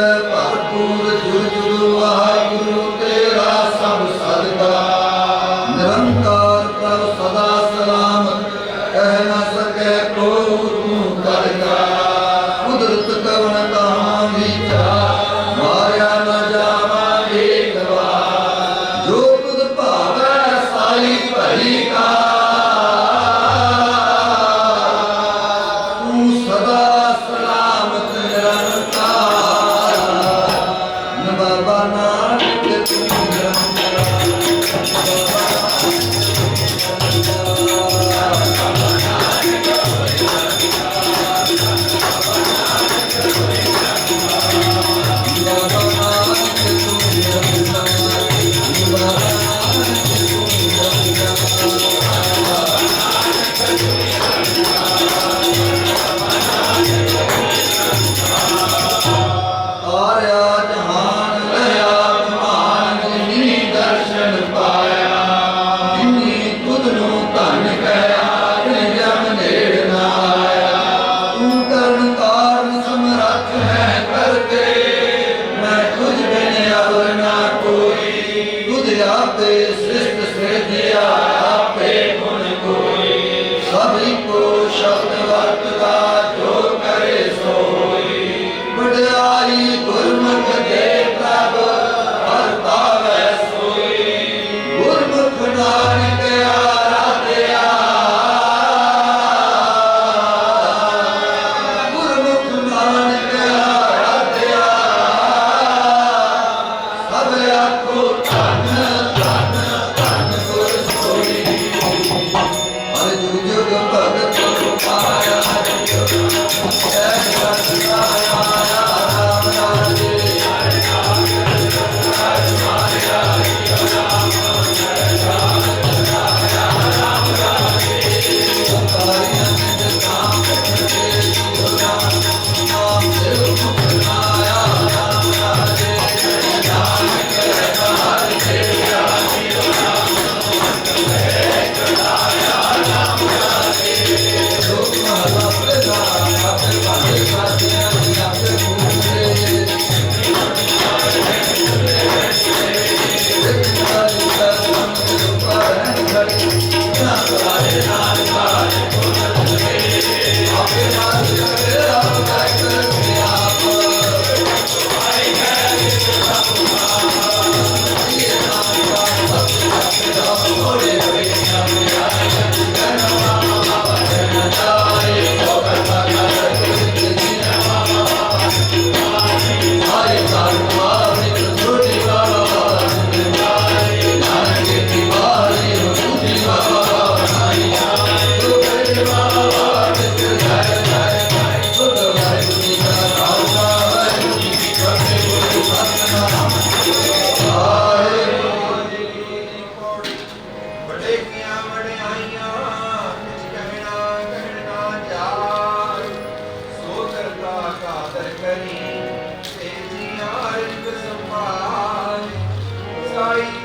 ਭਰਪੂਰ ਜੁਰ ਜੁਰ ਵਾਹਿਗੁਰੂ ਤੇਰਾ ਸਭ ਸਦਕਾ।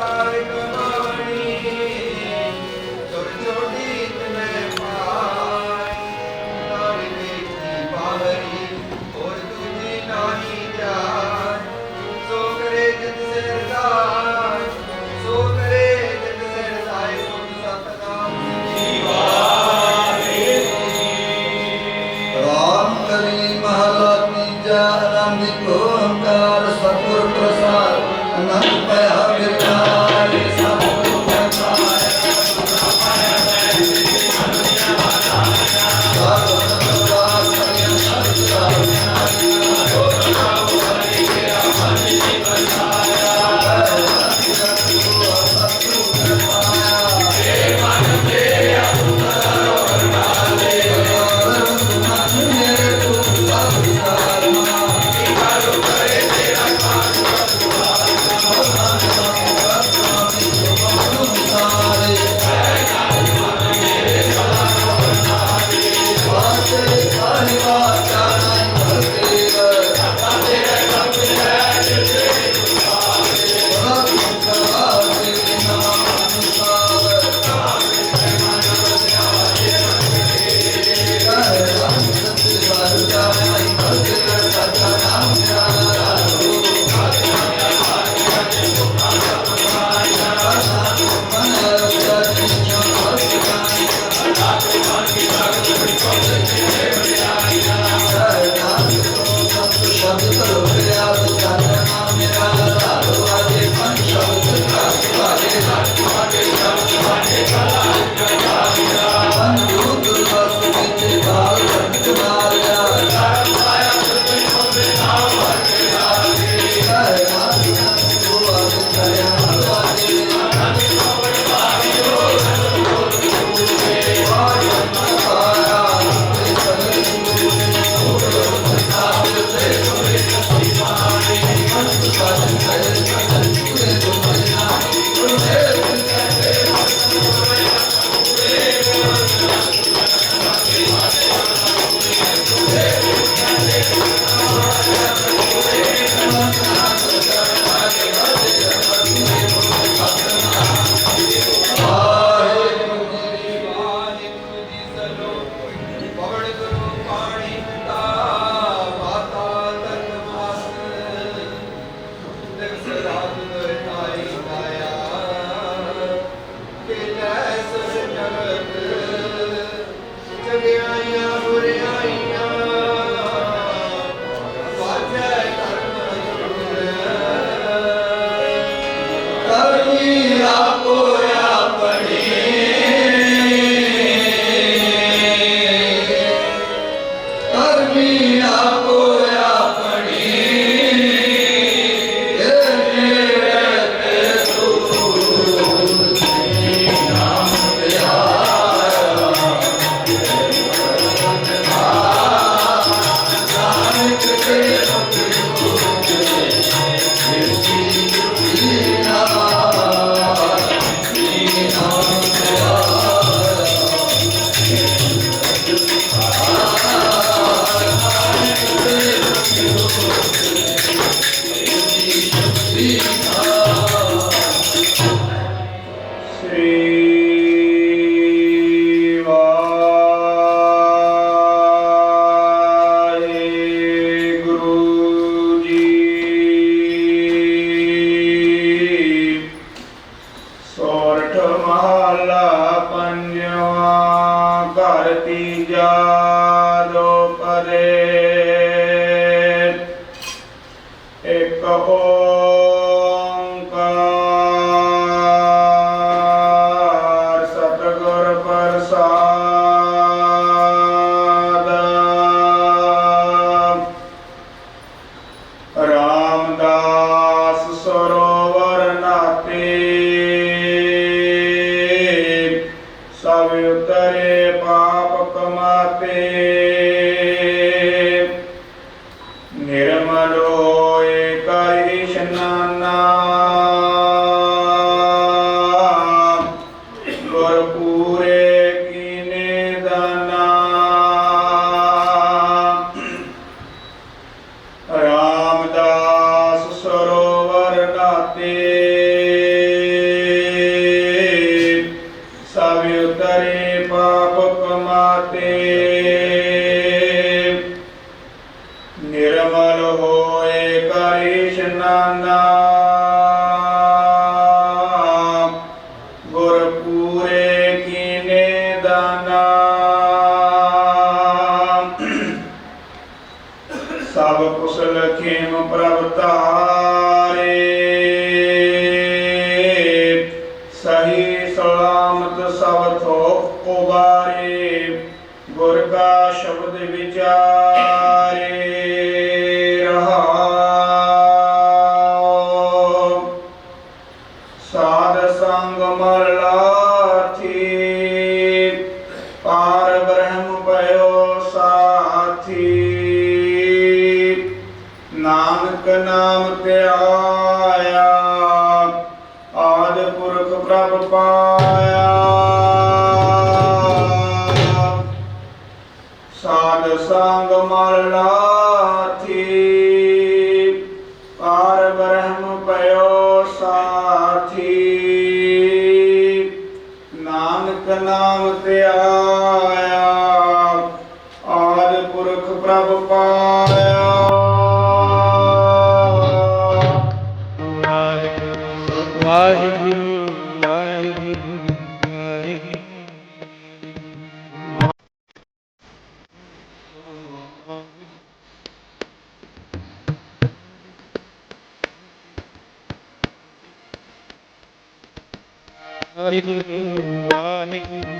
Thy 감사합니다. ਸਭ ਉਤਰੇ ਪਾਪ ਕਮਾਤੇ ਸਭ ਉਤਰੇ ਪਾਪ ਕਮਾਤੇ। ਨਿਰਮਲ ਹੋਏ ਕਰ ਇਸ਼ਨਾਨਾ ਗੁਰ ਪੂਰੇ ਕੀਨੇ ਦਾਨਾ। ਸਭ ਕੁਸਲ ਖੇਮ ਪ੍ਰਭ ਧਾਰੇ ਸੰਗ ਮਰ ਲਾਥੀ ਪਾਰ ਬ੍ਰਹਮ ਪਇਓ ਸਾਥੀ। ਨਾਨਕ ਨਾਮ ਧਿਆਇਆ। ਆਦ ਪੁਰਖ ਪ੍ਰਭ ਪਾ ਧਿਆਇਆ ਆਦ ਪੁਰਖ ਪ੍ਰਭ ਪਾਇਆ। ਵਾਹਿਗੁਰੂ ਵਾਹਿਗੁਰੂ ਵਾਹਿਗੁਰੂ ਵਾਹਿਗੁਰੂ ਵਾਹਿਗੁਰੂ। ਵਾਹਿਗੁਰੂ